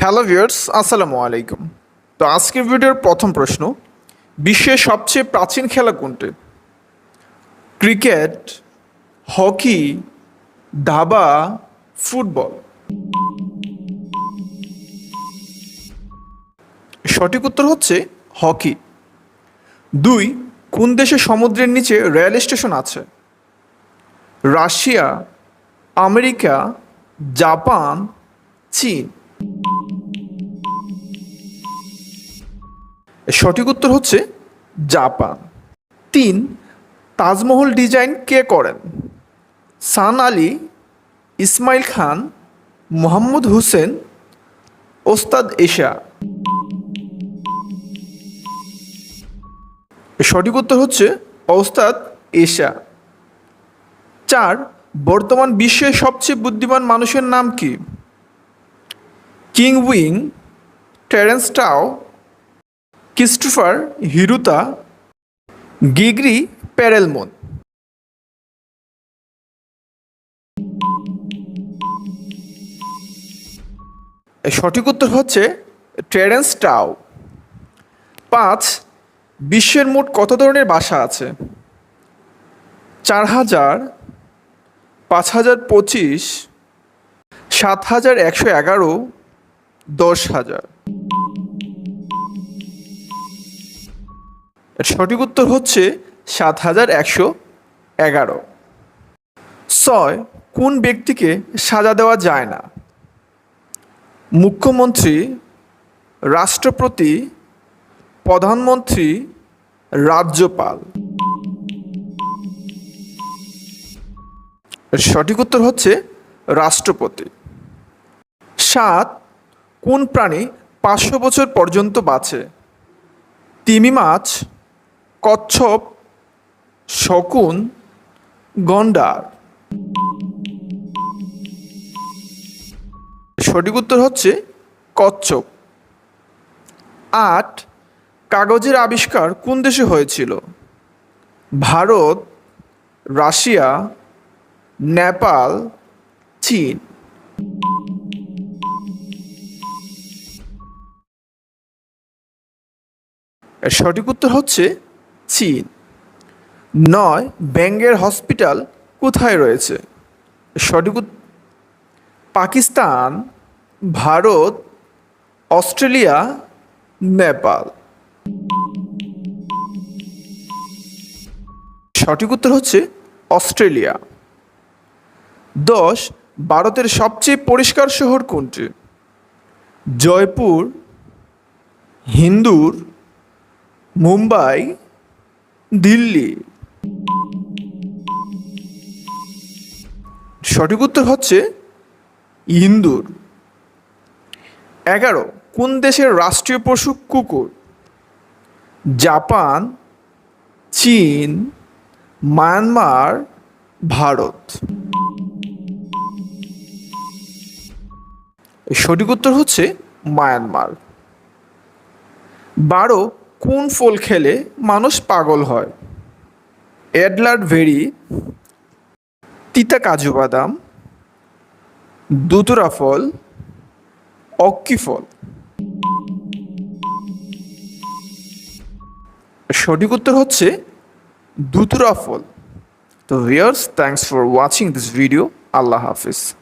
Hello viewers আসসালামু আলাইকুম। তো আজকের ভিডিওর প্রথম প্রশ্ন, বিশ্বের সবচেয়ে প্রাচীন খেলা কোনটি? ক্রিকেট, হকি, দাবা, ফুটবল। সঠিক উত্তর হচ্ছে হকি। দুই, কোন দেশে সমুদ্রের নিচে রেল স্টেশন আছে? রাশিয়া, আমেরিকা, জাপান, চীন। সঠিক উত্তর হচ্ছে জাপান। তিন, তাজমহল ডিজাইন কে করেন? সান আলী, ইসমাইল খান, মোহাম্মদ হোসেন, ওস্তাদ এশা। সঠিক উত্তর হচ্ছে ওস্তাদ এশা। চার, বর্তমান বিশ্বের সবচেয়ে বুদ্ধিমান মানুষের নাম কি? কিং wing, Terence Tao Christopher Hirata Grigori Perelman. সঠিক উত্তর হচ্ছে টেরেন্স টাও। পাঁচ, বিশ্বের মোট কত ধরনের বাসা আছে? চার হাজার, পাঁচ হাজার পঁচিশ, সাত হাজার একশো এগারো, দশ হাজার। এর সঠিক উত্তর হচ্ছে সাত হাজার একশো এগারো। ছয়, কোন ব্যক্তিকে সাজা দেওয়া যায় না? মুখ্যমন্ত্রী, রাষ্ট্রপতি, প্রধানমন্ত্রী, রাজ্যপাল। সঠিক উত্তর হচ্ছে রাষ্ট্রপতি। সাত, কোন প্রাণী পাঁচশো বছর পর্যন্ত বাঁচে? তিমি মাছ কচ্ছপ, শকুন, গন্ডার। সঠিক উত্তর হচ্ছে কচ্ছপ। আট, কাগজের আবিষ্কার কোন দেশে হয়েছিল? ভারত, রাশিয়া, নেপাল, চীন। সঠিক উত্তর হচ্ছে চীন। নয় ব্যাঙ্গের হসপিটাল কোথায় রয়েছে? সঠিক পাকিস্তান, ভারত, অস্ট্রেলিয়া, নেপাল। সঠিক উত্তর হচ্ছে অস্ট্রেলিয়া। দশ, ভারতের সবচেয়ে পরিষ্কার শহর কোনটি? জয়পুর, হিন্দুর, মুম্বাই দিল্লি। সঠিক উত্তর হচ্ছে ইন্দুর। এগারো, কোন দেশের রাষ্ট্রীয় পশু কুকুর? জাপান, চীন, মায়ানমার, ভারত। সঠিক উত্তর হচ্ছে মায়ানমার। বারো কোন ফল খেলে মানুষ পাগল হয়? এডলার ভেরি, তিতা কাজু বাদাম, দুতুরা ফল, অক্কি ফল। সঠিক উত্তর হচ্ছে দুতুরা ফল। তো viewers thanks for watching this video Allah Hafiz.